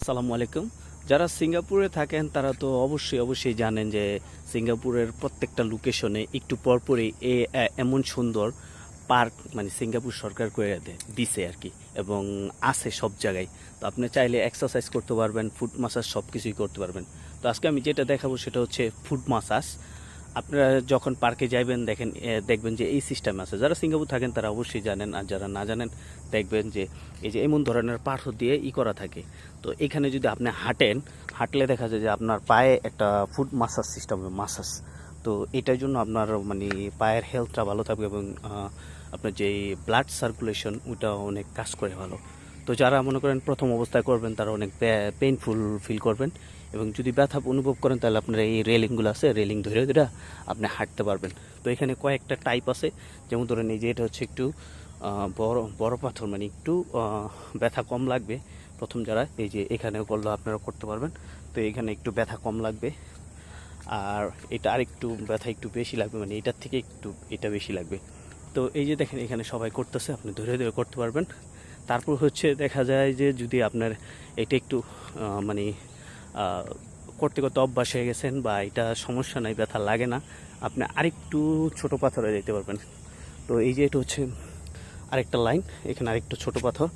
আসসালামু আলাইকুম। যারা সিঙ্গাপুরে থাকেন, তারা তো অবশ্যই অবশ্যই জানেন যে সিঙ্গাপুরের প্রত্যেকটা লোকেশনে একটু পরপরই এ এমন সুন্দর পার্ক মানে সিঙ্গাপুর সরকার করে দে- দিছে আর কি এবং আছে সব জায়গায়। তো আপনি চাইলে এক্সারসাইজ করতে পারবেন ফুড মাসাজ সব কিছুই করতে পারবেন। তো আজকে আমি যেটা দেখাবো সেটা হচ্ছে ফুড মাসাজ আপনারা যখন পার্কে যাবেন দেখেন দেখবেন যে এই সিস্টেম আছে। যারা সিঙ্গাপুর থাকেন, তারা অবশ্যই জানেন, আর যারা না জানেন, দেখবেন যে এই যে এমন ধরনের পাথর দিয়ে ই করা থাকে। তো এখানে যদি আপনি হাঁটেন, হাঁটলে দেখা যায় যে আপনার পায়ে একটা ফুড মাসাজ সিস্টেম মাসাজ তো এটার জন্য আপনার মানে পায়ের হেলথটা ভালো থাকবে এবং আপনার যে ব্লাড সার্কুলেশন ওটা অনেক কাজ করে ভালো। তো যারা মনে করেন প্রথম অবস্থায় করবেন, তারা অনেক পেইনফুল ফিল করবেন। এবং যদি ব্যথা অনুভব করেন, তাহলে আপনার এই রেলিংগুলো আছে, রেলিং ধরে ধরে আপনি হাঁটতে পারবেন। তো এখানে কয়েকটা টাইপ আছে। যেমন ধরেন এই যে এটা হচ্ছে একটু বড় বড় পাথর মানে একটু ব্যথা কম লাগবে। প্রথম যারা, এই যে এখানেও করলে আপনারা করতে পারবেন। তো এখানে একটু ব্যথা কম লাগবে। আর এটা আর একটু ব্যথা একটু বেশি লাগবে মানে এটার থেকে একটু, এটা বেশি লাগবে। তো এই যে দেখেন, এখানে সবাই করতেছে, আপনি ধরে ধরে করতে পারবেন। তারপর হচ্ছে দেখা যায় যে যদি আপনার এটা একটু মানে করতে করতে অভ্যাস হয়ে গেছেন বা এটা সমস্যা নাই, ব্যথা লাগে না। আপনি আরেকটু ছোট পাথরে যেতে পারবেন। তো এই যে এটা হচ্ছে আরেকটা লাইন, এখানে আরেকটু ছোট পাথর।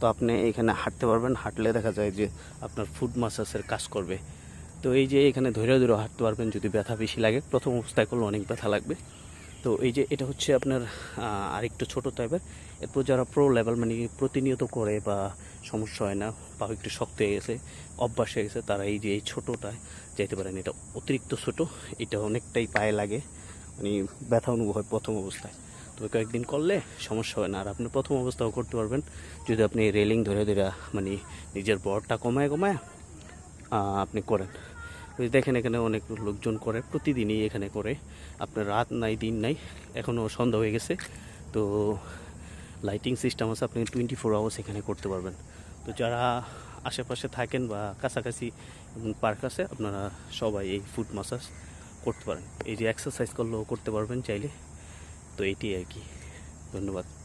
তো আপনি এখানে হাঁটতে পারবেন, হাঁটলে দেখা যায় যে আপনার ফুড মাসাজের কাজ করবে। তো এই যে এখানে ধৈর্য ধরে হাঁটতে পারবেন যদি ব্যথা বেশি লাগে, প্রথম অবস্থায় করলে অনেক ব্যথা লাগবে। তো এই যে এটা হচ্ছে আপনার আরেকটু ছোট টাইপের এরপর যারা প্রো লেভেল মানে প্রতিনিয়ত করে বা সমস্যা হয় না, বা একটু শক্ত হয়ে গেছে, অভ্যাস হয়ে গেছে, তারা এই যে এই ছোটোটায় যেতে পারেন, এটা অতিরিক্ত ছোট, এটা অনেকটাই পায়ে লাগে মানে ব্যথা অনুভব হয় প্রথম অবস্থায়। তো কয়েকদিন করলে সমস্যা হয় না, আর আপনি প্রথম অবস্থাও করতে পারবেন, যদি আপনি রেলিং ধরে ধরে মানে নিজের বরটা কমায় কমায় আপনি করেন। দেখেন এখানে অনেক লোকজন করে, প্রতিদিনই এখানে করে। আপনার রাত নাই, দিন নাই, এখনও সন্ধ্যা হয়ে গেছে। তো লাইটিং সিস্টেম আছে, আপনি টোয়েন্টি ফোর আওয়ার্স এখানে করতে পারবেন। তো যারা আশেপাশে থাকেন বা কাছাকাছি পার্ক আছে, আপনারা সবাই এই ফুড মাসাজ করতে পারেন। এই যে এক্সারসাইজ করলেও করতে পারবেন চাইলে। তো এইটি আর কি। ধন্যবাদ।